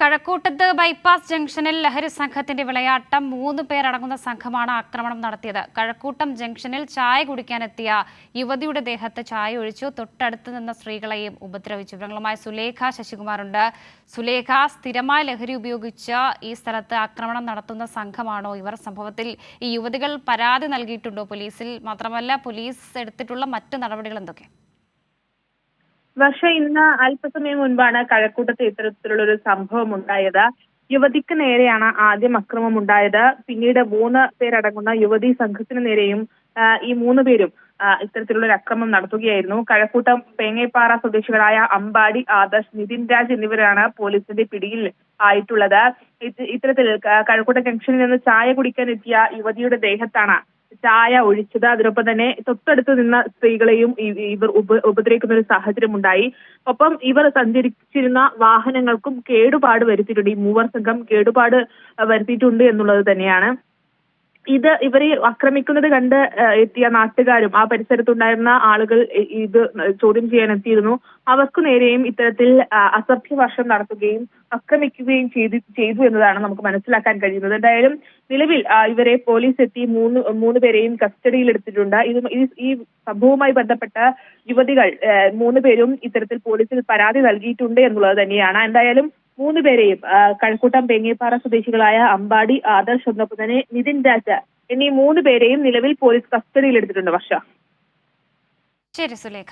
കഴക്കൂട്ടത്ത് bypass ജംഗ്ഷനിൽ ലഹരി സംഘത്തിന്റെ വിളയാട്ടം മൂന്ന് പേരടങ്ങുന്ന സംഘമാണ് ആക്രമണം നടത്തിയത്. കഴക്കൂട്ടം ജംഗ്ഷനിൽ ചായ കുടിക്കാനെത്തിയ യുവതിയുടെ ദേഹത്ത് ചായ ഒഴിച്ചു. തൊട്ടടുത്ത് നിന്ന സ്ത്രീകളെയും ഉപദ്രവിച്ചു. വിവരങ്ങളുമായി സുലേഖ ശശികുമാറുണ്ട്. സുലേഖ സ്ഥിരമായ ലഹരി ഉപയോഗിച്ച ഈ സ്ഥലത്ത് ആക്രമണം നടത്തുന്ന സംഘമാണോ? ഇവർ സംഭവത്തിൽ ഈ യുവതികൾ പരാതി നൽകിയിട്ടുണ്ടോ? പോലീസിൽ മാത്രമല്ല പോലീസ് എടുത്തിട്ടുള്ള മറ്റ് നടപടികൾ എന്തൊക്കെ? വർഷ ഇന്ന് അല്പസമയം മുൻപാണ് കഴക്കൂട്ടത്ത് ഇത്തരത്തിലുള്ള ഒരു സംഭവം ഉണ്ടായത്. യുവതിക്ക് നേരെയാണ് ആദ്യം അക്രമം ഉണ്ടായത്. പിന്നീട് മൂന്ന് പേരടങ്ങുന്ന യുവതി സംഘത്തിന് നേരെയും ഈ മൂന്ന് പേരും ഇത്തരത്തിലുള്ള ഒരു അക്രമം നടത്തുകയായിരുന്നു. കഴക്കൂട്ടം പേങ്ങേപ്പാറ സ്വദേശികളായ അമ്പാടി ആദർശ് നിതിൻ രാജ് എന്നിവരാണ് പോലീസിന്റെ പിടിയിൽ ആയിട്ടുള്ളത്. ഇത്തരത്തിൽ കഴക്കൂട്ടം ജംഗ്ഷനിൽ നിന്ന് ചായ കുടിക്കാൻ എത്തിയ യുവതിയുടെ ദേഹത്താണ് ചായ ഒഴിച്ചത്. അതിനൊപ്പം തന്നെ തൊട്ടടുത്ത് നിന്ന സ്ത്രീകളെയും ഇവർ ഉപ ഉപദ്രവിക്കുന്ന ഒരു സാഹചര്യം ഉണ്ടായി ഒപ്പം ഇവർ സഞ്ചരിച്ചിരുന്ന വാഹനങ്ങൾക്കും കേടുപാട് വരുത്തിയിട്ടുണ്ട്. ഈ മൂവർ സംഘം കേടുപാട് വരുത്തിയിട്ടുണ്ട് എന്നുള്ളത് തന്നെയാണ്. ഇത് ഇവരെ ആക്രമിക്കുന്നത് കണ്ട് എത്തിയ നാട്ടുകാരും ആ പരിസരത്തുണ്ടായിരുന്ന ആളുകൾ ഇത് ചോദ്യം ചെയ്യാൻ എത്തിയിരുന്നു. അവർക്ക് നേരെയും ഇത്തരത്തിൽ ആ, അസഭ്യവർഷം നടത്തുകയും ആക്രമിക്കുകയും ചെയ്തു ചെയ്തു എന്നതാണ് നമുക്ക് മനസ്സിലാക്കാൻ കഴിയുന്നത്. എന്തായാലും നിലവിൽ ഇവരെ പോലീസ് എത്തി മൂന്ന് മൂന്ന് പേരെയും കസ്റ്റഡിയിൽ എടുത്തിട്ടുണ്ട്. ഇത് ഈ- സംഭവവുമായി ബന്ധപ്പെട്ട യുവതികൾ മൂന്ന് പേരും ഇത്തരത്തിൽ പോലീസിൽ പരാതി നൽകിയിട്ടുണ്ട് എന്നുള്ളത് തന്നെയാണ്. എന്തായാലും മൂന്ന് പേരെയും കഴക്കൂട്ടം പെങ്ങേപ്പാറ സ്വദേശികളായ അമ്പാടി ആദർശ് ഒന്നപ്പുതനെ നിതിൻ രാജ എന്നീ മൂന്ന് പേരെയും നിലവിൽ പോലീസ് കസ്റ്റഡിയിൽ എടുത്തിട്ടുണ്ട് വർഷ. ശരി സുലേഖ.